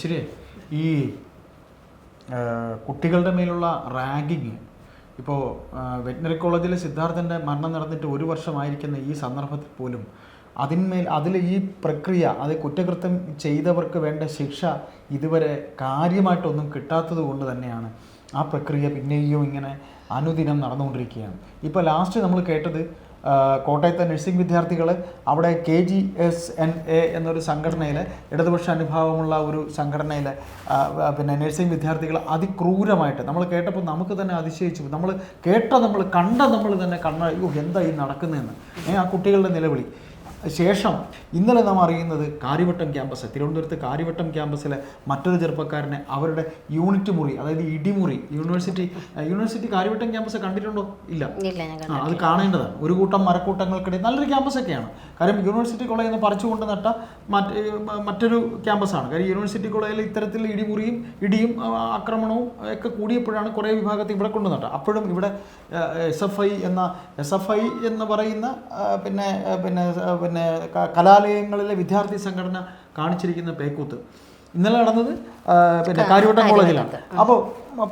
ശരി ഈ കുട്ടികളുടെ മേലുള്ള റാഗിങ് ഇപ്പോൾ വെറ്റിനറി കോളേജിലെ സിദ്ധാർത്ഥന്റെ മരണം നടന്നിട്ട് ഒരു വർഷമായിരിക്കുന്ന ഈ സന്ദർഭത്തിൽ പോലും അതിന്മേൽ അതിൽ ഈ പ്രക്രിയ അത് കുറ്റകൃത്യം ചെയ്തവർക്ക് വേണ്ട ശിക്ഷ ഇതുവരെ കാര്യമായിട്ടൊന്നും കിട്ടാത്തത് കൊണ്ട് തന്നെയാണ് ആ പ്രക്രിയ പിന്നെയും ഇങ്ങനെ അനുദിനം നടന്നുകൊണ്ടിരിക്കുകയാണ്. ഇപ്പോൾ ലാസ്റ്റ് നമ്മൾ കേട്ടത് കോട്ടയത്തെ നഴ്സിംഗ് വിദ്യാർത്ഥികൾ അവിടെ K G S N A എന്നൊരു സംഘടനയിൽ ഇടതുപക്ഷ അനുഭാവമുള്ള ഒരു സംഘടനയിൽ പിന്നെ നഴ്സിംഗ് വിദ്യാർത്ഥികൾ അതിക്രൂരമായിട്ട് നമ്മൾ കേട്ടപ്പോൾ നമുക്ക് തന്നെ അതിശയിച്ചു. നമ്മൾ കേട്ട നമ്മൾ കണ്ട നമ്മൾ തന്നെ കണ്ണ അയ്യോ എന്താ ഈ നടക്കുന്നതെന്ന്. ആ കുട്ടികളുടെ നിലവിളി. ശേഷം ഇന്നലെ നാം അറിയുന്നത് കാര്യവട്ടം ക്യാമ്പസ് തിരുവനന്തപുരത്ത് കാര്യവട്ടം ക്യാമ്പസിലെ മറ്റൊരു ചെറുപ്പക്കാരനെ അവരുടെ യൂണിറ്റ് മുറി അതായത് ഇടിമുറി യൂണിവേഴ്സിറ്റി യൂണിവേഴ്സിറ്റി കാര്യവട്ടം ക്യാമ്പസ് കണ്ടിട്ടുണ്ടോ? ഇല്ല. ആ അത് കാണേണ്ടതാണ്. ഒരു കൂട്ടം മരക്കൂട്ടങ്ങൾക്കിടയിൽ നല്ലൊരു ക്യാമ്പസ് ഒക്കെയാണ് കാര്യം യൂണിവേഴ്സിറ്റി കോളേജിൽ നിന്ന് പറിച്ചുകൊണ്ട് നട്ട മറ്റ് മറ്റൊരു ക്യാമ്പസാണ് കാര്യം യൂണിവേഴ്സിറ്റി കോളേജിൽ ഇത്തരത്തിൽ ഇടിമുറിയും ഇടിയും ആക്രമണവും ഒക്കെ കൂടിയപ്പോഴാണ് കുറേ വിഭാഗത്തെ ഇവിടെ കൊണ്ടുവന്നിട്ട് അപ്പോഴും ഇവിടെ എസ് എഫ് ഐ എന്ന എസ് എഫ് ഐ എന്ന് പറയുന്ന പിന്നെ പിന്നെ പിന്നെ കലാലയങ്ങളിലെ വിദ്യാർത്ഥി സംഘടന കാണിച്ചിരിക്കുന്ന പേക്കൂത്ത്. ഇന്നലെ നടന്നത് പിന്നെ കാര്യവട്ടം കോളേജിലാണ്. അപ്പോൾ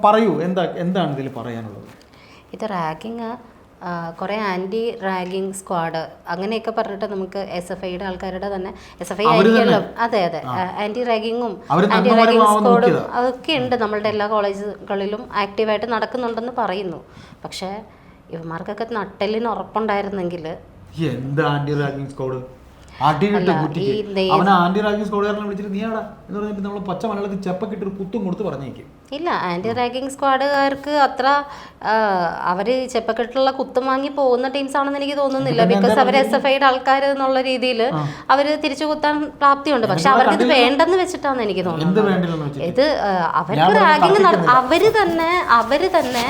പറയൂ എന്താ എന്താണ് ഇതിൽ പറയാനുള്ളത്? ഇത് റാഗിങ് കുറേ ആന്റി റാഗിങ് സ്ക്വാഡ് അങ്ങനെയൊക്കെ പറഞ്ഞിട്ട് നമുക്ക് എസ് എഫ് ഐയുടെ ആൾക്കാരുടെ തന്നെ എസ് എഫ് ഐ ആയിരിക്കുമല്ലോ. അതെ അതെ. ആന്റി റാഗിങ്ങും ആന്റി റാഗിങ് സ്ക്വാഡും അതൊക്കെ ഉണ്ട്. നമ്മളുടെ എല്ലാ കോളേജുകളിലും ആക്റ്റീവായിട്ട് നടക്കുന്നുണ്ടെന്ന് പറയുന്നു. പക്ഷേ ഇവന്മാർക്കൊക്കെ നട്ടെല്ലിന് ഉറപ്പുണ്ടായിരുന്നെങ്കിൽ എന്താ ആന്റി റാഗിങ് സ്കോഡ് അടിയിട്ട് കുറ്റിക്ക് അവനെ ആന്റി റാഗിങ് സ്കോഡുകാരനെ വിളിച്ചിട്ട് നീ ആടാ എന്ന് പറഞ്ഞിട്ട് നമ്മൾ പച്ച മലയാളത്തിൽ ഒരു കുത്തും കൊടുത്ത് പറഞ്ഞേക്കും. ഇല്ല ആന്റി റാഗിങ് സ്ക്വാഡുകാർക്ക് അത്ര അവർ ചെപ്പക്കെട്ടുള്ള കുത്തും വാങ്ങി പോകുന്ന ടീംസ് ആണെന്ന് എനിക്ക് തോന്നുന്നില്ല. ബിക്കോസ് അവർ എസ് എഫ് ഐയുടെ ആൾക്കാർ എന്നുള്ള രീതിയിൽ അവർ തിരിച്ചു കുത്താൻ പ്രാപ്തിയുണ്ട്. പക്ഷെ അവർക്ക് ഇത് വേണ്ടെന്ന് വെച്ചിട്ടാണ് എനിക്ക് തോന്നുന്നത്. ഇത് അവർക്ക് റാഗിങ് അവർ തന്നെ അവർ തന്നെ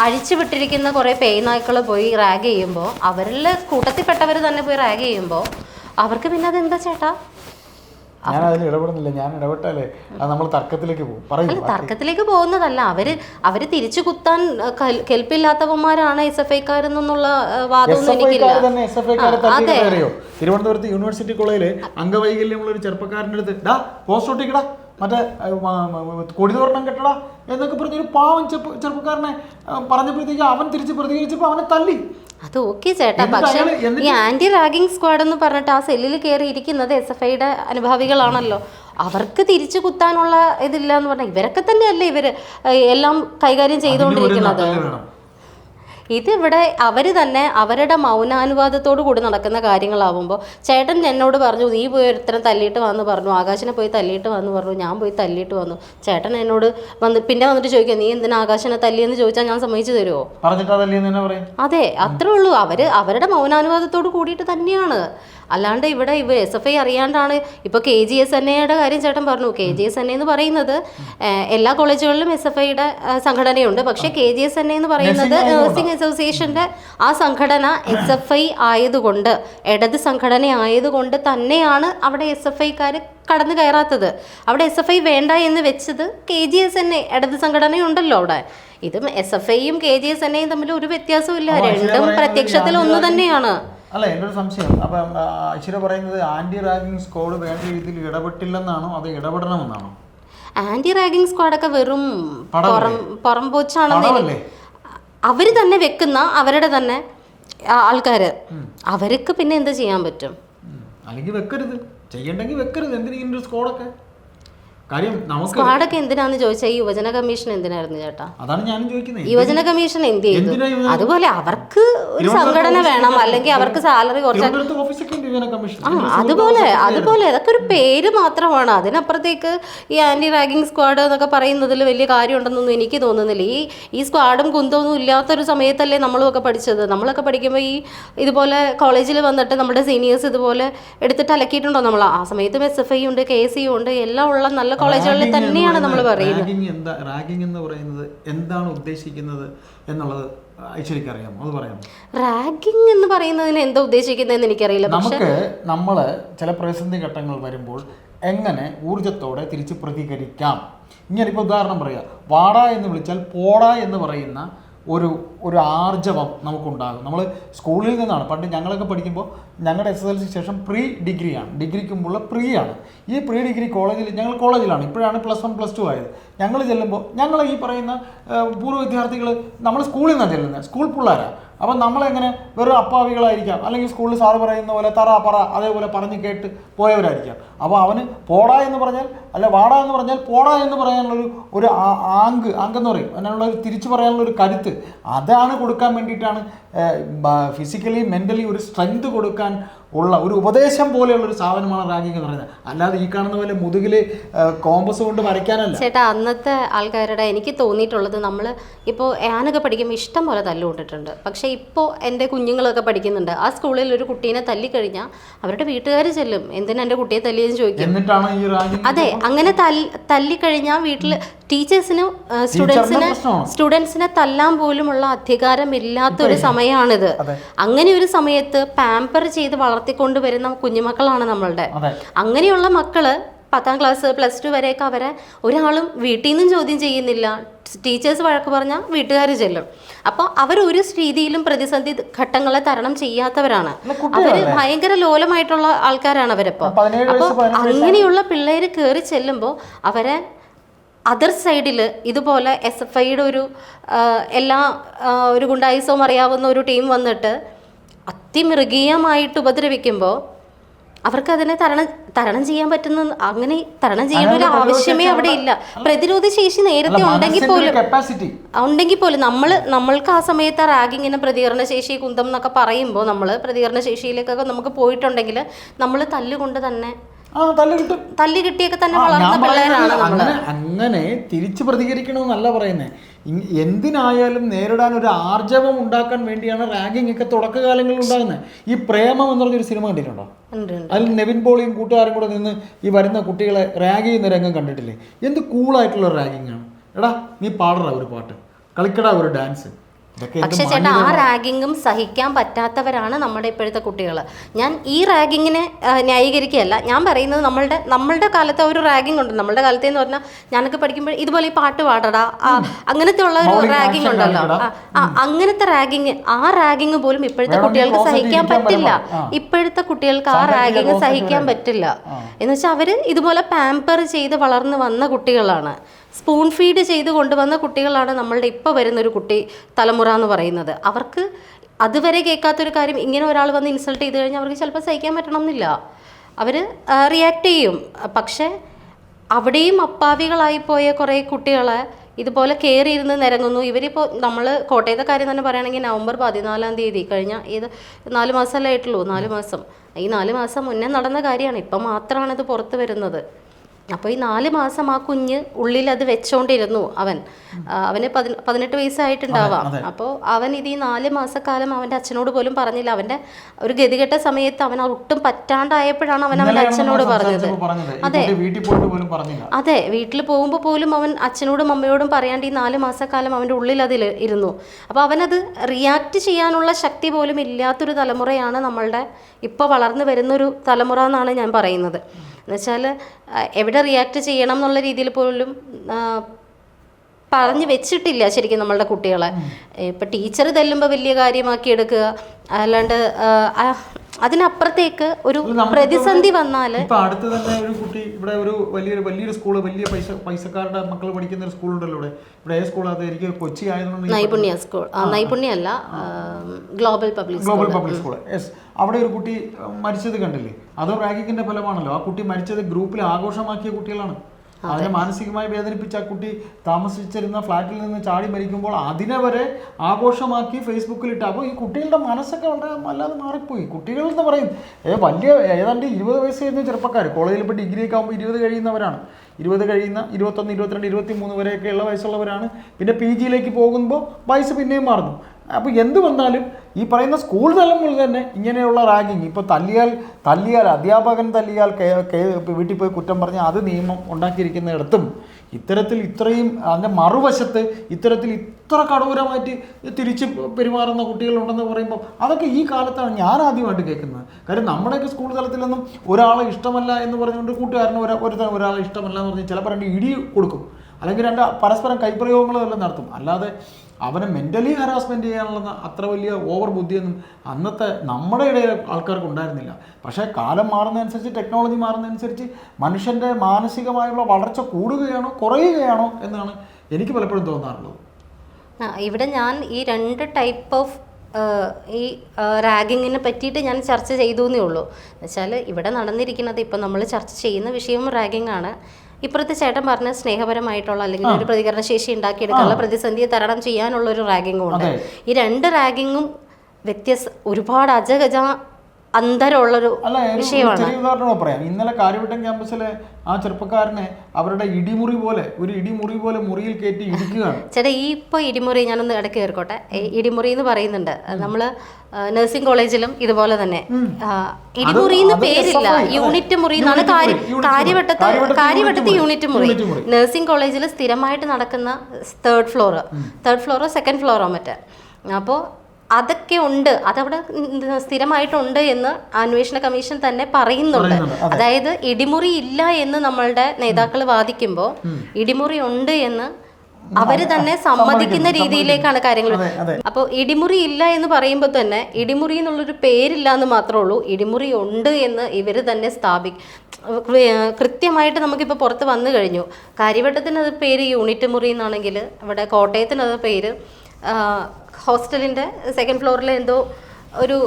ആ, അഴിച്ചു വിട്ടിരിക്കുന്ന കുറേ പേയ്നായ്ക്കൾ പോയി റാഗ് ചെയ്യുമ്പോൾ അവരിൽ കൂട്ടത്തിൽപ്പെട്ടവർ തന്നെ പോയി റാഗ് ചെയ്യുമ്പോൾ അവർക്ക് പിന്നെ അതെന്താ ചേട്ടാ? ഞാൻ അതിൽ ഇടപെടുന്നില്ല ഞാൻ ഇടപെട്ടാലേ അത് നമ്മൾ തർക്കത്തിലേക്ക് പോകും. പറയൂ തർക്കത്തിലേക്ക് പോകുന്നതല്ല. അവർ അവർ തിരിച്ചു കുത്താൻ കെൽപ്പില്ലാത്തവന്മാരാണ് എസ് എഫ് ഐക്കാരെന്നുള്ള വാദമൊന്നും എനിക്കില്ല. തിരുവനന്തപുരത്ത് യൂണിവേഴ്സിറ്റി കോളേജിലെ അംഗവൈകല്യമുള്ള ഒരു ചെറുപ്പക്കാരന്റെ അടുത്ത് ഡാ പോസ്റ്റ് ഒട്ടിക്കടാ മറ്റേ കൊടി തോരണം കെട്ടട എന്നൊക്കെ പറഞ്ഞൊരു പാവം ചെറുപ്പ ചെറുപ്പക്കാരനെ പറഞ്ഞപ്പോഴത്തേക്ക് അവൻ തിരിച്ച് പ്രതികരിച്ചപ്പോൾ അവനെ തല്ലി. അത് ഓക്കെ ചേട്ടാ. പക്ഷേ ഈ ആന്റി റാഗിങ് സ്ക്വാഡ് എന്ന് പറഞ്ഞിട്ട് ആ സെല്ലിൽ കയറി ഇരിക്കുന്നത് എസ് എഫ് ഐയുടെ അനുഭാവികളാണല്ലോ. അവർക്ക് തിരിച്ചു കുത്താനുള്ള ഇതില്ല എന്ന് പറഞ്ഞാൽ ഇവരൊക്കെ തന്നെയല്ലേ ഇവർ എല്ലാം കൈകാര്യം ഒരു ചെയ്തുകൊണ്ടിരിക്കുന്നത്. ഇതിവിടെ അവർ തന്നെ അവരുടെ മൗനാനുവാദത്തോടു കൂടി നടക്കുന്ന കാര്യങ്ങളാവുമ്പോൾ ചേട്ടൻ എന്നോട് പറഞ്ഞു നീ പോയി ഒരുത്തരം തല്ലിയിട്ട് വന്ന് പറഞ്ഞു. ആകാശനെ പോയി തല്ലിയിട്ട് വന്ന് പറഞ്ഞു. ഞാൻ പോയി തല്ലിയിട്ട് വന്നു. ചേട്ടൻ എന്നോട് വന്ന് പിന്നെ വന്നിട്ട് ചോദിക്കുക നീ എന്തിനാ ആകാശനെ തല്ലിയെന്ന് ചോദിച്ചാൽ ഞാൻ സമ്മതിച്ചു തരുമോ അതെ അത്രേ ഉള്ളൂ. അവർ അവരുടെ മൗനാനുവാദത്തോട് കൂടിയിട്ട് തന്നെയാണ്. അല്ലാണ്ട് ഇവിടെ ഇവർ എസ് എഫ് ഐ അറിയാണ്ടാണ്. ഇപ്പോൾ കെ ജി എസ് എൻ എയുടെ കാര്യം ചേട്ടൻ പറഞ്ഞു. കെ ജി എസ് എൻ എന്ന് പറയുന്നത് എല്ലാ കോളേജുകളിലും എസ് എഫ് ഐയുടെ സംഘടനയുണ്ട്. പക്ഷെ കെ ജി എസ് എൻ എന്ന് പറയുന്നത് നഴ്സിംഗ് അസോസിയേഷന്റെ ആ സംഘടന എസ് എഫ് ഐ ആയതുകൊണ്ട് ഇടത് സംഘടന ആയതുകൊണ്ട് തന്നെയാണ് അവിടെ എസ് എഫ് ഐക്കാർ കടന്നു കയറാത്തത്. അവിടെ എസ് എഫ് ഐ വേണ്ട എന്ന് വെച്ചത് K G S N A ഇടത് സംഘടനയുണ്ടല്ലോ അവിടെ. ഇതും എസ് എഫ് ഐയും കെ ജി എസ് എൻ എയും തമ്മിൽ ഒരു വ്യത്യാസവും ഇല്ല രണ്ടും പ്രത്യക്ഷത്തിൽ ഒന്ന് തന്നെയാണ്. അല്ല എന്റെ ഒരു സംശയം. അപ്പം അശ്വര പറയുന്നത് ആന്റി റാഗിങ് സ്കോഡ് വേണ്ട രീതിയിൽ ഇടപെട്ടില്ലെന്നാണോ? അത് ഇടപെടണമെന്നാണോ? ആന്റി റാഗിങ് സ്ക്വാഡൊക്കെ വെറും? പുറം പുറംപോച്ചാണെന്ന് അവർ അവർ തന്നെ വെക്കുന്ന അവരുടെ തന്നെ ആൾക്കാർ ആൾക്കാര്. അവർക്ക് പിന്നെ എന്ത് ചെയ്യാൻ പറ്റും? അല്ലെങ്കിൽ വെക്കരുത്. ചെയ്യണ്ടെങ്കിൽ വെക്കരുത്. എന്തിനാ സ്കോഡൊക്കെ കാര്യം നമുക്ക് സ്ക്വാഡൊക്കെ എന്തിനാന്ന് ചോദിച്ചാൽ ഈ യുവജന കമ്മീഷൻ എന്തിനായിരുന്നു ചേട്ടാ? അതാണ് ഞാനും ചോദിക്കുന്നത്. യുവജന കമ്മീഷൻ എന്ത് ചെയ്തു? അതുപോലെ അവർക്ക് ഒരു സംഘടന വേണം അല്ലെങ്കിൽ അവർക്ക് സാലറി കുറച്ച് ആ അതുപോലെ അതുപോലെ. അതൊക്കെ ഒരു പേര് മാത്രമാണ്. അതിനപ്പുറത്തേക്ക് ഈ ആന്റി റാഗിങ് സ്ക്വാഡ് എന്നൊക്കെ പറയുന്നതിൽ വലിയ കാര്യമുണ്ടെന്നൊന്നും എനിക്ക് തോന്നുന്നില്ല. ഈ ഈ സ്ക്വാഡും കുന്തമൊന്നും ഇല്ലാത്തൊരു സമയത്തല്ലേ നമ്മളൊക്കെ പഠിച്ചത്. നമ്മളൊക്കെ പഠിക്കുമ്പോൾ ഈ ഇതുപോലെ കോളേജിൽ വന്നിട്ട് നമ്മുടെ സീനിയേഴ്സ് ഇതുപോലെ എടുത്തിട്ട് അലക്കിയിട്ടുണ്ടോ നമ്മൾ? ആ സമയത്ത് എസ് എഫ് ഐ ഉണ്ട് കെ എസ് സി ഉണ്ട് എല്ലാം ഉള്ള നല്ല കോളേജുകളിൽ തന്നെയാണ് നമ്മൾ പറയുന്നത്. റാഗിംഗ് എന്ന് പറയുന്നത് എന്താണ് ഉദ്ദേശിക്കുന്നത് എന്നുള്ളത് ഐശ്വര്യക്ക് അറിയാമോ അത് പറയാം റാഗിങ് എന്ന് പറയുന്നതിന് എന്താ ഉദ്ദേശിക്കുന്നതെന്ന് എനിക്കറിയില്ല. പക്ഷെ നമുക്ക് നമ്മൾ ചില പ്രതിസന്ധി ഘട്ടങ്ങൾ വരുമ്പോൾ എങ്ങനെ ഊർജത്തോടെ തിരിച്ച് പ്രതികരിക്കാം? ഇങ്ങനെ ഇപ്പോൾ ഉദാഹരണം പറയുക വാടാ എന്ന് വിളിച്ചാൽ പോടാ എന്ന് പറയുന്ന ഒരു ഒരു ആർജവം നമുക്കുണ്ടാകും. നമ്മൾ സ്കൂളിൽ നിന്നാണ് പണ്ട് ഞങ്ങളൊക്കെ പഠിക്കുമ്പോൾ ഞങ്ങളുടെ എസ് എസ് എൽ സി ശേഷം പ്രീ ഡിഗ്രിയാണ് ഡിഗ്രിക്ക് മുമ്പുള്ള പ്രീ ആണ് ഈ പ്രീ ഡിഗ്രി കോളേജിൽ ഞങ്ങൾ കോളേജിലാണ് ഇപ്പോഴാണ് പ്ലസ് വൺ പ്ലസ് ടു ആയത്. ഞങ്ങൾ ചെല്ലുമ്പോൾ ഞങ്ങൾ ഈ പറയുന്ന പൂർവ വിദ്യാർത്ഥികൾ നമ്മൾ സ്കൂളിൽ നിന്നാണ് ചെല്ലുന്നത്. സ്കൂൾ പിള്ളേരാണ് അപ്പം നമ്മളെങ്ങനെ വെറും അപ്പാവികളായിരിക്കാം. അല്ലെങ്കിൽ സ്കൂളിൽ സാറ് പറയുന്ന പോലെ തറ പറ അതേപോലെ പറഞ്ഞ് കേട്ട് പോയവരായിരിക്കാം. അപ്പോൾ അവന് പോടാ എന്ന് പറഞ്ഞാൽ അല്ല വാടാ എന്ന് പറഞ്ഞാൽ പോടാ എന്ന് പറയാനുള്ളൊരു ഒരു ആങ്ക് ആങ്കെന്ന് പറയും. അതിനുള്ള ഒരു തിരിച്ചു പറയാനുള്ള ഒരു കരുത്ത്. അതാണ് കൊടുക്കാൻ വേണ്ടിയിട്ടാണ് ഫിസിക്കലി മെന്റലി ഒരു സ്ട്രെങ്ത് കൊടുക്കാൻ ഉള്ള ഒരു ഉപദേശം പോലെയുള്ള ഒരു സാധനമാണ് റാഗിങ് എന്ന് പറയുന്നത്. അല്ലാതെ ഈ കാണുന്ന പോലെ മുതുകിൽ കോമ്പസ് കൊണ്ട് വരയ്ക്കാനല്ല. ചേട്ടാ അന്നത്തെ ആൾക്കാരുടെ എനിക്ക് തോന്നിയിട്ടുള്ളത് നമ്മൾ ഇപ്പോൾ ഞാനൊക്കെ പഠിക്കുമ്പോൾ ഇഷ്ടം പോലെ തല്ലുകൊണ്ടിട്ടുണ്ട് പക്ഷേ ഇപ്പോൾ എന്റെ കുഞ്ഞുങ്ങളൊക്കെ പഠിക്കുന്നുണ്ട്. ആ സ്കൂളിൽ ഒരു കുട്ടീനെ തല്ലിക്കഴിഞ്ഞാൽ അവരുടെ വീട്ടുകാർ ചെല്ലും. എന്തിനാ എന്റെ കുട്ടിയെ തല്ലിയെന്ന് ചോദിക്കും. എന്നിട്ടാണ് ഈ റാഗിങ് അതെ അങ്ങനെ തല്ലി തല്ലിക്കഴിഞ്ഞാൽ വീട്ടിൽ ടീച്ചേഴ്സിനും സ്റ്റുഡൻസിന് സ്റ്റുഡൻസിനെ തല്ലാൻ പോലുമുള്ള അധികാരമില്ലാത്ത ഒരു സമയമാണിത്. അങ്ങനെ ഒരു സമയത്ത് പാമ്പർ ചെയ്ത് വളർത്തിക്കൊണ്ട് വരുന്ന കുഞ്ഞുമക്കളാണ് നമ്മളുടെ. അങ്ങനെയുള്ള മക്കൾ പത്താം ക്ലാസ് പ്ലസ് ടു വരെയൊക്കെ അവരെ ഒരാളും വീട്ടിൽ നിന്നും ചോദ്യം ചെയ്യുന്നില്ല. ടീച്ചേഴ്സ് വഴക്ക് പറഞ്ഞാൽ വീട്ടുകാർ ചെല്ലും. അപ്പോൾ അവർ ഒരു രീതിയിലും പ്രതിസന്ധി ഘട്ടങ്ങളെ തരണം ചെയ്യാത്തവരാണ്. അവർ ഭയങ്കര ലോലമായിട്ടുള്ള ആൾക്കാരാണ് അവരിപ്പോൾ അപ്പോൾ അങ്ങനെയുള്ള പിള്ളേർ കയറി ചെല്ലുമ്പോൾ അവരെ അതർ സൈഡിൽ ഇതുപോലെ എസ് എഫ് ഐയുടെ ഒരു എല്ലാ ഒരു ഗുണ്ടായുസവും അറിയാവുന്ന ഒരു ടീം വന്നിട്ട് അതിമൃഗീയമായിട്ട് ഉപദ്രവിക്കുമ്പോൾ അവർക്ക് അതിനെ തരണം തരണം ചെയ്യാൻ പറ്റുന്ന അങ്ങനെ തരണം ചെയ്യേണ്ട ഒരു ആവശ്യമേ അവിടെ ഇല്ല. പ്രതിരോധ ശേഷി നേരത്തെ ഉണ്ടെങ്കിൽ പോലും ഉണ്ടെങ്കിൽ പോലും നമ്മൾ നമ്മൾക്ക് ആ സമയത്ത് റാഗിങ്ങിന് പ്രതികരണ ശേഷി കുന്തം എന്നൊക്കെ പറയുമ്പോൾ നമ്മൾ പ്രതികരണ ശേഷിയിലേക്കൊക്കെ നമുക്ക് പോയിട്ടുണ്ടെങ്കിൽ നമ്മൾ തല്ലുകൊണ്ട് തന്നെ ആ തല്ല് കിട്ടും. തല്ല് കിട്ടിയൊക്കെ തന്നെ വളർന്ന പിള്ളേരാണ് അങ്ങനെ അങ്ങനെ തിരിച്ചു പ്രതികരിക്കണമെന്നല്ല പറയുന്നത് എന്തിനായാലും നേരിടാൻ ഒരു ആർജവം ഉണ്ടാക്കാൻ വേണ്ടിയാണ് റാഗിംഗ് ഒക്കെ തുടക്കകാലങ്ങളിൽ ഉണ്ടാകുന്നത് ഈ പ്രേമം എന്ന് പറഞ്ഞൊരു സിനിമ കണ്ടിട്ടുണ്ടോ. അതിൽ നെവിൻ പോളിയും കൂട്ടുകാരും കൂടെ നിന്ന് ഈ വരുന്ന കുട്ടികളെ റാഗ് ചെയ്യുന്ന രംഗം കണ്ടിട്ടില്ലേ? എന്ത് കൂളായിട്ടുള്ള റാഗിങ് ആണ് എടാ നീ പാടറ ഒരു പാട്ട്. കളിക്കടാ ഒരു ഡാൻസ് പക്ഷെ ചേട്ടാ ആ റാഗിങ്ങും സഹിക്കാൻ പറ്റാത്തവരാണ് നമ്മുടെ ഇപ്പോഴത്തെ കുട്ടികൾ. ഞാൻ ഈ റാഗിങ്ങിനെ ന്യായീകരിക്കുകയല്ല. ഞാൻ പറയുന്നത് നമ്മളുടെ നമ്മളുടെ കാലത്തെ ഒരു റാഗിംഗ് ഉണ്ട്. നമ്മളുടെ കാലത്തെ എന്ന് പറഞ്ഞാൽ ഞാനൊക്കെ പഠിക്കുമ്പോൾ ഇതുപോലെ ഈ പാട്ട് പാടടാ അങ്ങനത്തെ ഉള്ള ഒരു റാഗിംഗ് റാഗിങ് ഉണ്ടല്ലോ. അങ്ങനത്തെ റാഗിങ് ആ റാഗിങ് പോലും ഇപ്പോഴത്തെ കുട്ടികൾക്ക് സഹിക്കാൻ പറ്റില്ല. ഇപ്പോഴത്തെ കുട്ടികൾക്ക് ആ റാഗിങ് സഹിക്കാൻ പറ്റില്ല. എന്ന് വെച്ചാൽ അവർ ഇതുപോലെ പാമ്പർ ചെയ്ത് വളർന്നു വന്ന കുട്ടികളാണ്. സ്പൂൺ ഫീഡ് ചെയ്ത് കൊണ്ടുവന്ന കുട്ടികളാണ് നമ്മളുടെ ഇപ്പോൾ വരുന്നൊരു കുട്ടി തലമുറ എന്ന് പറയുന്നത്. അവർക്ക് അതുവരെ കേൾക്കാത്തൊരു കാര്യം ഇങ്ങനെ ഒരാൾ വന്ന് ഇൻസൾട്ട് ചെയ്ത് കഴിഞ്ഞാൽ അവർക്ക് ചിലപ്പോൾ സഹിക്കാൻ പറ്റണം എന്നില്ല അവർ റിയാക്ട് ചെയ്യും. പക്ഷേ അവിടെയും അപ്പാവികളായി പോയ കുറേ കുട്ടികളെ ഇതുപോലെ കയറി ഇരുന്ന് നിരങ്ങുന്നു. ഇവരിപ്പോൾ നമ്മൾ കോട്ടയത്തെ കാര്യം തന്നെ പറയുകയാണെങ്കിൽ നവംബർ പതിനാലാം തീയതി കഴിഞ്ഞ ഏത് നാല് മാസമല്ലേ ആയിട്ടുള്ളൂ നാല് മാസം. ഈ നാല് മാസം മുന്നേ നടന്ന കാര്യമാണ്. ഇപ്പം മാത്രമാണ് ഇത് പുറത്ത് വരുന്നത്. അപ്പോൾ ഈ നാല് മാസം ആ കുഞ്ഞ് ഉള്ളിൽ അത് വെച്ചോണ്ടിരുന്നു അവൻ. അവന് പതി പതിനെട്ട് വയസ്സായിട്ടുണ്ടാവാം. അതെ, അതെ. അപ്പോൾ അവൻ ഇത് ഈ നാല് മാസക്കാലം അവന്റെ അച്ഛനോട് പോലും പറഞ്ഞില്ല. അവന്റെ ഒരു ഗതികെട്ട സമയത്ത് അവൻ ഒട്ടും പറ്റാണ്ടായപ്പോഴാണ് അവൻ അവന്റെ അച്ഛനോട് പറഞ്ഞത്. പറഞ്ഞില്ല. അതെ വീട്ടിൽ പോകുമ്പോൾ പോലും അവൻ അച്ഛനോടും അമ്മയോടും പറയാണ്ട് ഈ നാല് മാസക്കാലം അവന്റെ ഉള്ളിൽ അതിൽ ഇരുന്നു. അപ്പോൾ അവനത് റിയാക്ട് ചെയ്യാനുള്ള ശക്തി പോലും ഇല്ലാത്തൊരു തലമുറയാണ് നമ്മളുടെ ഇപ്പോൾ വളർന്നു വരുന്നൊരു തലമുറ എന്നാണ് ഞാൻ പറയുന്നത്. എന്നുവെച്ചാൽ എവിടെ റിയാക്ട് ചെയ്യണം എന്നുള്ള രീതിയിൽ പോലും പറഞ്ഞു വെച്ചിട്ടില്ല ശരിക്കും നമ്മളുടെ കുട്ടികളെ. ഇപ്പം ടീച്ചർ തല്ലുമ്പോൾ വലിയ കാര്യമാക്കി എടുക്കുക. അല്ലാണ്ട് അതിനപ്പുറത്തേക്ക് ഒരു പ്രതിസന്ധി വന്നാൽ ഇപ്പൊ അടുത്ത് തന്നെ ഒരു കുട്ടി ഇവിടെ ഒരു വലിയൊരു വലിയൊരു സ്കൂൾ വലിയ പൈസ പൈസക്കാരുടെ മക്കൾ പഠിക്കുന്ന ഒരു സ്കൂളുണ്ടല്ലോ ഇവിടെ. ഇവിടെ ഏത് സ്കൂൾ അത് എനിക്ക് കൊച്ചി ആയതുകൊണ്ട് നൈപുണ്യ സ്കൂൾ. ആ, നൈപുണ്യ അല്ല global public global public school yes അവിടെ ഒരു കുട്ടി മരിച്ചത് കണ്ടില്ലേ? അത് റാഗിങ്ങിന്റെ ഫലമാണല്ലോ. ആ കുട്ടി മരിച്ചത് ഗ്രൂപ്പിൽ ആഘോഷമാക്കിയ കുട്ടികളാണ്. അതിനെ മാനസികമായി വേദനിപ്പിച്ച ആ കുട്ടി താമസിച്ചിരുന്ന ഫ്ലാറ്റിൽ നിന്ന് ചാടി മരിക്കുമ്പോൾ അതിനെ വരെ ആഘോഷമാക്കി ഫേസ്ബുക്കിൽ ഇട്ട് അപ്പോൾ ഈ കുട്ടികളുടെ മനസ്സൊക്കെ വളരെ വല്ലാതെ മാറിപ്പോയി. കുട്ടികൾ എന്ന് പറയും ഏ വലിയ ഏതാണ്ട് ഇരുപത് വയസ്സ് കഴിഞ്ഞ ചെറുപ്പക്കാർ. കോളേജിൽ ഇപ്പോൾ ഡിഗ്രി ഒക്കെ ആകുമ്പോൾ ഇരുപത് കഴിയുന്നവരാണ്. ഇരുപത് കഴിയുന്ന ഇരുപത്തൊന്ന് ഇരുപത്തിരണ്ട് ഇരുപത്തി മൂന്ന് വരെയൊക്കെയുള്ള വയസ്സുള്ളവരാണ്. പിന്നെ പി ജിയിലേക്ക് പോകുമ്പോൾ വയസ്സ് പിന്നെയും മാറുന്നു. അപ്പോൾ എന്ത് വന്നാലും ഈ പറയുന്ന സ്കൂൾ തലം മുതൽ തന്നെ ഇങ്ങനെയുള്ള റാഗിങ്. ഇപ്പോൾ തല്ലിയാൽ തല്ലിയാൽ അധ്യാപകൻ തല്ലിയാൽ വീട്ടിൽ പോയി കുറ്റം പറഞ്ഞാൽ അത് നിയമം ഉണ്ടാക്കിയിരിക്കുന്നിടത്തും ഇത്തരത്തിൽ ഇത്രയും അതിന്റെ മറുവശത്ത് ഇത്തരത്തിൽ ഇത്ര കടൂരമായിട്ട് തിരിച്ച് പെരുമാറുന്ന കുട്ടികളുണ്ടെന്ന് പറയുമ്പോൾ അതൊക്കെ ഈ കാലത്താണ് ഞാൻ ആദ്യമായിട്ട് കേൾക്കുന്നത്. കാര്യം നമ്മുടെയൊക്കെ സ്കൂൾ തലത്തിലൊന്നും ഒരാളെ ഇഷ്ടമല്ല എന്ന് പറഞ്ഞുകൊണ്ട് കൂട്ടുകാരന് ഒരു ഒരുത്തൻ ഒരാളെ ഇഷ്ടമല്ല എന്ന് പറഞ്ഞ് ചിലപ്പോൾ രണ്ട് ഇടി കൊടുക്കും. അല്ലെങ്കിൽ രണ്ട് പരസ്പരം കൈപ്രയോഗങ്ങളും എല്ലാം നടത്തും. അല്ലാതെ അവനെ മെന്റലി ഹരാസ്മെന്റ് ചെയ്യാനുള്ള അത്ര വലിയ ഓവർ ബുദ്ധിയൊന്നും അന്നത്തെ നമ്മുടെ ഇടയിൽ ആൾക്കാർക്ക് ഉണ്ടായിരുന്നില്ല. പക്ഷേ കാലം മാറുന്നതനുസരിച്ച് ടെക്നോളജി മാറുന്നതനുസരിച്ച് മനുഷ്യന്റെ മാനസികമായുള്ള വളർച്ച കൂടുകയാണോ കുറയുകയാണോ എന്നാണ് എനിക്ക് പലപ്പോഴും തോന്നാറുള്ളത്. ഇവിടെ ഞാൻ ഈ രണ്ട് ടൈപ്പ് ഓഫ് ഈ റാഗിങ്ങിനെ പറ്റിയിട്ട് ഞാൻ ചർച്ച ചെയ്തു എന്നേ ഉള്ളൂ. എന്നുവെച്ചാൽ ഇവിടെ നടന്നിരിക്കുന്നത് ഇപ്പം നമ്മൾ ചർച്ച ചെയ്യുന്ന വിഷയവും റാഗിങ്ങാണ് ആണ്. ഇപ്പുറത്തെ ചേട്ടൻ പറഞ്ഞ സ്നേഹപരമായിട്ടുള്ള അല്ലെങ്കിൽ ഒരു പ്രതികരണ ശേഷി ഉണ്ടാക്കിയെടുക്കാനുള്ള പ്രതിസന്ധിയെ തരണം ചെയ്യാനുള്ള ഒരു റാഗിങ്ങും ഉണ്ട്. ഈ രണ്ട് റാഗിങ്ങും വ്യത്യസ്ത ഒരുപാട് അജഗജ അന്തരമുള്ളൊരു വിഷയമാണ്. പറയാം. ഇന്നലെ കാര്യവട്ടം ക്യാമ്പസിലെ ആ ചെറുപ്പക്കാരനെ അവരുടെ ഇടിമുറി പോലെ ഒരു ഇടിമുറി പോലെ മുറിയിൽ കയറ്റി ഇടിക്കുകയാണ്. ചേട്ടാ ഈ ഇപ്പൊ ഇടിമുറി ഞാനൊന്ന് ഇടയ്ക്ക് കയറിക്കോട്ടെ ഇടിമുറി എന്ന് പറയുന്നുണ്ട്. നമ്മൾ നഴ്സിംഗ് കോളേജിലും ഇതുപോലെ തന്നെ. ഇടിമുറി എന്ന് പേരില്ല. യൂണിറ്റ് മുറി എന്നാണ് കാര്യവട്ടത്തെ കാര്യവട്ടത്തെ യൂണിറ്റ് മുറി. നഴ്സിംഗ് കോളേജിൽ സ്ഥിരമായിട്ട് നടക്കുന്ന തേർഡ് ഫ്ലോർ തേർഡ് ഫ്ലോറോ സെക്കൻഡ് ഫ്ലോറോ മറ്റേ. അപ്പോൾ അതൊക്കെ ഉണ്ട്. അതവിടെ സ്ഥിരമായിട്ടുണ്ട് എന്ന് അന്വേഷണ കമ്മീഷൻ തന്നെ പറയുന്നുണ്ട്. അതായത് ഇടിമുറി ഇല്ല എന്ന് നമ്മളുടെ നേതാക്കൾ വാദിക്കുമ്പോൾ ഇടിമുറി ഉണ്ട് എന്ന് അവർ തന്നെ സമ്മതിക്കുന്ന രീതിയിലേക്കാണ് കാര്യങ്ങൾ അപ്പോൾ ഇടിമുറി ഇല്ല എന്ന് പറയുമ്പോൾ തന്നെ ഇടിമുറി എന്നുള്ളൊരു പേരില്ല എന്ന് മാത്രമേ ഉള്ളൂ. ഇടിമുറി ഉണ്ട് എന്ന് ഇവർ തന്നെ സ്ഥാപി കൃത്യമായിട്ട് നമുക്കിപ്പോൾ പുറത്ത് വന്നു കഴിഞ്ഞു. കാര്യവട്ടത്തിന് അത് പേര് യൂണിറ്റ് മുറി എന്നാണെങ്കിൽ ഇവിടെ കോട്ടയത്തിന് അത് പേര് ഹോസ്റ്റലിന്റെ സെക്കൻഡ് ഫ്ലോറിൽ എന്തോ ഒരു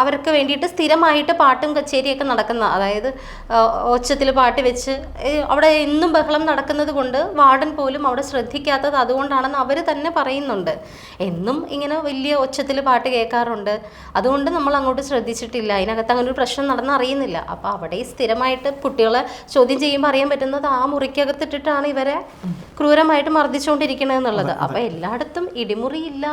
അവർക്ക് വേണ്ടിയിട്ട് സ്ഥിരമായിട്ട് പാട്ടും കച്ചേരിയൊക്കെ നടക്കുന്ന അതായത് ഒച്ചത്തിൽ പാട്ട് വെച്ച് അവിടെ എന്നും ബഹളം നടക്കുന്നത് കൊണ്ട് വാർഡൻ പോലും അവിടെ ശ്രദ്ധിക്കാത്തത് അതുകൊണ്ടാണെന്ന് അവർ തന്നെ പറയുന്നുണ്ട്. എന്നും ഇങ്ങനെ വലിയ ഒച്ചത്തിൽ പാട്ട് കേൾക്കാറുണ്ട്. അതുകൊണ്ട് നമ്മൾ അങ്ങോട്ട് ശ്രദ്ധിച്ചിട്ടില്ല. അതിനകത്ത് അങ്ങനെ ഒരു പ്രശ്നം നടന്ന് അറിയുന്നില്ല. അപ്പോൾ അവിടെ സ്ഥിരമായിട്ട് കുട്ടികളെ ചോദ്യം ചെയ്യുമ്പോൾ അറിയാൻ പറ്റുന്നത് ആ മുറിക്കകത്തിട്ടിട്ടാണ് ഇവരെ ക്രൂരമായിട്ട് മർദ്ദിച്ചുകൊണ്ടിരിക്കണം എന്നുള്ളത്. അപ്പോൾ എല്ലായിടത്തും ഇടിമുറിയില്ല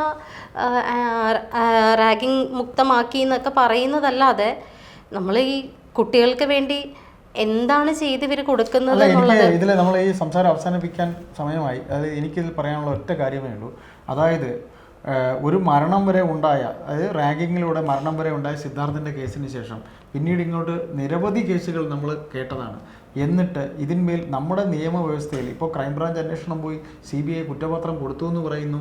റാഗിങ് മുക്തമാക്കി എന്നൊക്കെ പറയുന്നതല്ലാതെ നമ്മൾ ഈ കുട്ടികൾക്ക് വേണ്ടി എന്താണ് ചെയ്ത് ഇവർ കൊടുക്കുന്നത് ഇതിൽ നമ്മൾ ഈ സംസാരം അവസാനിപ്പിക്കാൻ സമയമായി. അതായത് എനിക്കിതിൽ പറയാനുള്ള ഒറ്റ കാര്യമേ ഉള്ളൂ. അതായത് ഒരു മരണം വരെ ഉണ്ടായ അതായത് റാഗിങ്ങിലൂടെ മരണം വരെ ഉണ്ടായ സിദ്ധാർത്ഥിന്റെ കേസിന് ശേഷം പിന്നീട് ഇങ്ങോട്ട് നിരവധി കേസുകൾ നമ്മൾ കേട്ടതാണ്. എന്നിട്ട് ഇതിന്മേൽ നമ്മുടെ നിയമവ്യവസ്ഥയിൽ ഇപ്പോൾ ക്രൈംബ്രാഞ്ച് അന്വേഷണം പോയി സി ബി ഐ കുറ്റപത്രം കൊടുത്തു എന്ന് പറയുന്നു.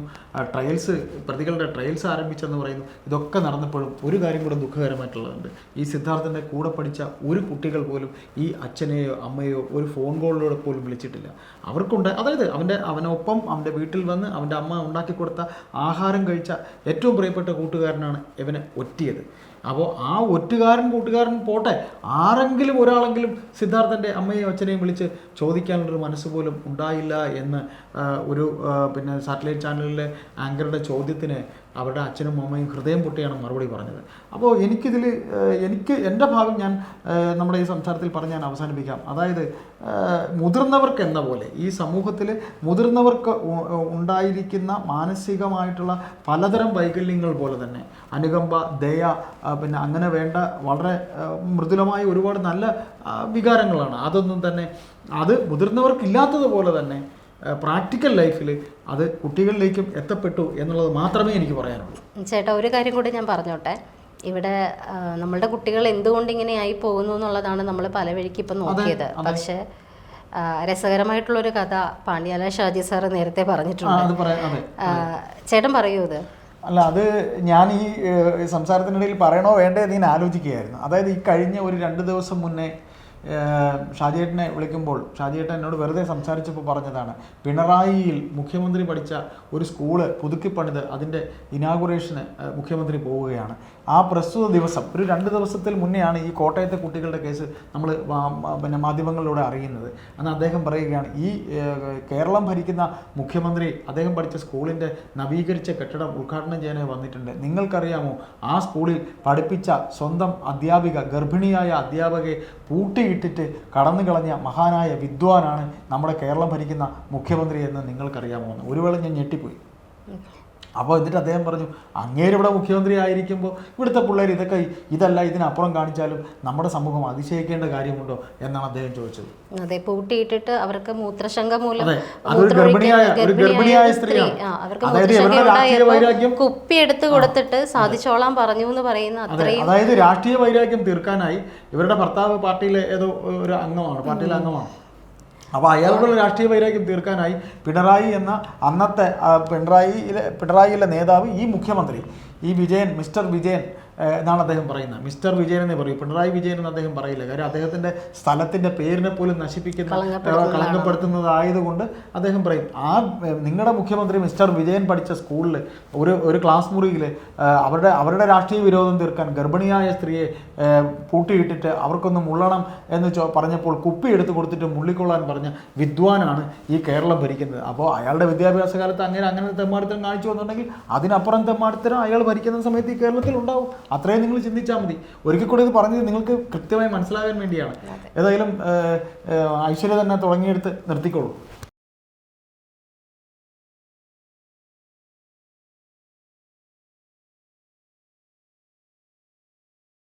ട്രയൽസ് പ്രതികളുടെ ട്രയൽസ് ആരംഭിച്ചെന്ന് പറയുന്നു. ഇതൊക്കെ നടന്നപ്പോഴും ഒരു കാര്യം കൂടെ ദുഃഖകരമായിട്ടുള്ളതുണ്ട്. ഈ സിദ്ധാർത്ഥന്റെ കൂടെ പഠിച്ച ഒരു കുട്ടികൾ പോലും ഈ അച്ഛനെയോ അമ്മയോ ഒരു ഫോൺ കോളിലൂടെ പോലും വിളിച്ചിട്ടില്ല. അവർക്കുണ്ട് അതായത് അവന്റെ അവനൊപ്പം അവന്റെ വീട്ടിൽ വന്ന് അവന്റെ അമ്മ ഉണ്ടാക്കി കൊടുത്ത ആഹാരം കഴിച്ച ഏറ്റവും പ്രിയപ്പെട്ട കൂട്ടുകാരനാണ് ഇവനെ ഒറ്റിയത്. അപ്പോൾ ആ ഒറ്റുകാരൻ കൂട്ടുകാരൻ പോട്ടെ. ആരെങ്കിലും ഒരാളെങ്കിലും സിദ്ധാർത്ഥന്റെ അമ്മയെയും അച്ഛനെയും വിളിച്ച് ചോദിക്കാനുള്ളൊരു മനസ്സ് പോലും ഉണ്ടായില്ല എന്ന് ഒരു പിന്നെ സാറ്റലൈറ്റ് ചാനലിലെ ആങ്കറുടെ ചോദ്യത്തിന് അവരുടെ അച്ഛനും അമ്മയും ഹൃദയം പൊട്ടിയാണ് മറുപടി പറഞ്ഞത്. അപ്പോൾ എനിക്കിതിൽ എനിക്ക് എന്റെ ഭാഗം ഞാൻ നമ്മുടെ ഈ സംസാരത്തിൽ പറഞ്ഞ് ഞാൻ അവസാനിപ്പിക്കാം. അതായത് മുതിർന്നവർക്ക് എന്ന പോലെ ഈ സമൂഹത്തിൽ മുതിർന്നവർക്ക് ഉണ്ടായിരിക്കുന്ന മാനസികമായിട്ടുള്ള പലതരം വൈകല്യങ്ങൾ പോലെ തന്നെ അനുകമ്പ ദയ പിന്നെ അങ്ങനെ വേണ്ട വളരെ മൃദുലമായ ഒരുപാട് നല്ല വികാരങ്ങളാണ്. അതൊന്നും തന്നെ അത് മുതിർന്നവർക്കില്ലാത്തതുപോലെ തന്നെ പ്രാക്ടിക്കൽ ലൈഫിൽ അത് കുട്ടികളിലേക്കും എത്തപ്പെട്ടു എന്നുള്ളത് മാത്രമേ എനിക്ക് പറയാനുള്ളൂ. ചേട്ടാ ഒരു കാര്യം കൂടി ഞാൻ പറഞ്ഞോട്ടെ. ഇവിടെ നമ്മളുടെ കുട്ടികൾ എന്തുകൊണ്ട് ഇങ്ങനെ ആയി പോകുന്നു എന്നുള്ളതാണ് നമ്മൾ പല വഴിക്ക് ഇപ്പം നോക്കിയത്. പക്ഷേ രസകരമായിട്ടുള്ള രസകരമായിട്ടുള്ളൊരു കഥ പാണ്ഡ്യാല ഷാജി സാർ നേരത്തെ പറഞ്ഞിട്ടുണ്ട്. അത് പറയാം അതെ ചേട്ടൻ പറയൂ ഇത്. അല്ല അത് ഞാൻ ഈ സംസാരത്തിനിടയിൽ പറയണോ വേണ്ടേ എന്ന് ഞാൻ ആലോചിക്കുകയായിരുന്നു. അതായത് ഈ കഴിഞ്ഞ ഒരു രണ്ട് ദിവസം മുന്നേ ഷാജിയേട്ടനെ വിളിക്കുമ്പോൾ ഷാജിയേട്ടൻ എന്നോട് വെറുതെ സംസാരിച്ചപ്പോൾ പറഞ്ഞതാണ് പിണറായിയിൽ മുഖ്യമന്ത്രി പഠിച്ച ഒരു സ്കൂൾ പുതുക്കിപ്പണിത് അതിന്റെ ഇനാഗുറേഷന് മുഖ്യമന്ത്രി പോവുകയാണ്. ആ പ്രസ്തുത ദിവസം ഒരു രണ്ട് ദിവസത്തിൽ മുന്നെയാണ് ഈ കോട്ടയത്തെ കുട്ടികളുടെ കേസ് നമ്മൾ പിന്നെ മാധ്യമങ്ങളിലൂടെ അറിയുന്നത്. അന്ന് അദ്ദേഹം പറയുകയാണ് ഈ കേരളം ഭരിക്കുന്ന മുഖ്യമന്ത്രി അദ്ദേഹം പഠിച്ച സ്കൂളിന്റെ നവീകരിച്ച കെട്ടിടം ഉദ്ഘാടനം ചെയ്യാനായി വന്നിട്ടുണ്ട്. നിങ്ങൾക്കറിയാമോ ആ സ്കൂളിൽ പഠിപ്പിച്ച സ്വന്തം അധ്യാപിക ഗർഭിണിയായ അധ്യാപകയെ പൂട്ടിയിട്ടിട്ട് കടന്നു കളഞ്ഞ മഹാനായ വിദ്വാനാണ് നമ്മുടെ കേരളം ഭരിക്കുന്ന മുഖ്യമന്ത്രി എന്ന് നിങ്ങൾക്കറിയാമോ എന്ന്. ഒരു വേള ഞാൻ ഞെട്ടിപ്പോയി. അപ്പോൾ എന്നിട്ട് അദ്ദേഹം പറഞ്ഞു അങ്ങേര് ഇവിടെ മുഖ്യമന്ത്രി ആയിരിക്കുമ്പോൾ ഇവിടുത്തെ പിള്ളേർ ഇതൊക്കെ ഇതല്ല ഇതിനപ്പുറം കാണിച്ചാലും നമ്മുടെ സമൂഹം അതിശയിക്കേണ്ട കാര്യമുണ്ടോ? എന്നാണ് അദ്ദേഹം ചോദിച്ചത്. അതെ പൂട്ടിയിട്ടിട്ട് അവർക്ക് മൂത്രശങ്ക മൂലം അതെ, അതൊരു ഗർഭിണിയായ- ഒരു ഗർഭിണിയായ സ്ത്രീ അവർക്ക് അതായത് മൂത്രശങ്ക രാഷ്ട്രീയ വൈരാഗ്യം- കുപ്പി എടുത്ത് കൊടുത്തിട്ട് സാധിച്ചോളാം പറഞ്ഞു എന്ന് പറയുന്ന അത്രയും അതായത് രാഷ്ട്രീയ വൈരാഗ്യം തീർക്കാനായി ഇവരുടെ ഭർത്താവ് പാർട്ടിയിലെ ഏതോ ഒരു അംഗമാണ് പാർട്ടിയിലെ അംഗമാണ്. അപ്പോൾ അയാളുടെ രാഷ്ട്രീയ വൈരാഗ്യം തീർക്കാനായി പിണറായി എന്ന അന്നത്തെ പിണറായിയിലെ പിണറായിയിലെ നേതാവ് ഈ മുഖ്യമന്ത്രി ഈ വിജയൻ മിസ്റ്റർ വിജയൻ എന്നാണ് അദ്ദേഹം പറയുന്നത്. മിസ്റ്റർ വിജയൻ എന്ന് പറയും. പിണറായി വിജയൻ എന്ന് അദ്ദേഹം പറയില്ല. കാര്യം അദ്ദേഹത്തിന്റെ സ്ഥലത്തിന്റെ പേരിനെ പോലും നശിപ്പിക്കുന്ന. കളങ്കപ്പെടുത്തുന്നതായതുകൊണ്ട് അദ്ദേഹം പറയും ആ നിങ്ങളുടെ മുഖ്യമന്ത്രി മിസ്റ്റർ വിജയൻ പഠിച്ച സ്കൂളിൽ ഒരു ഒരു ക്ലാസ് മുറിയിൽ അവരുടെ അവരുടെ രാഷ്ട്രീയ വിരോധം തീർക്കാൻ ഗർഭിണിയായ സ്ത്രീയെ പൂട്ടിയിട്ടിട്ട് അവർക്കൊന്ന് മുള്ളണം എന്ന് ചോ പറഞ്ഞപ്പോൾ കുപ്പി എടുത്തു കൊടുത്തിട്ട് മുള്ളിക്കൊള്ളാൻ പറഞ്ഞ വിദ്വാനാണ് ഈ കേരളം ഭരിക്കുന്നത്. അപ്പോൾ അയാളുടെ വിദ്യാഭ്യാസ കാലത്ത് അങ്ങനെ അങ്ങനെ തെമ്മാടിത്തരം കാണിച്ചു വന്നിട്ടുണ്ടെങ്കിൽ അതിനപ്പുറം തെമ്മാടിത്തരം അയാൾ ഭരിക്കുന്ന സമയത്ത് ഈ കേരളത്തിൽ ഉണ്ടാവും. അത്രയും നിങ്ങൾ ചിന്തിച്ചാൽ മതി. ഒരിക്കൽ കൂടി ഇത് പറഞ്ഞത് നിങ്ങൾക്ക് കൃത്യമായി മനസ്സിലാകാൻ വേണ്ടിയാണ്. ഏതായാലും ഐശ്വര്യ തന്നെ തുടങ്ങിയെടുത്ത് നിർത്തിക്കോളൂ.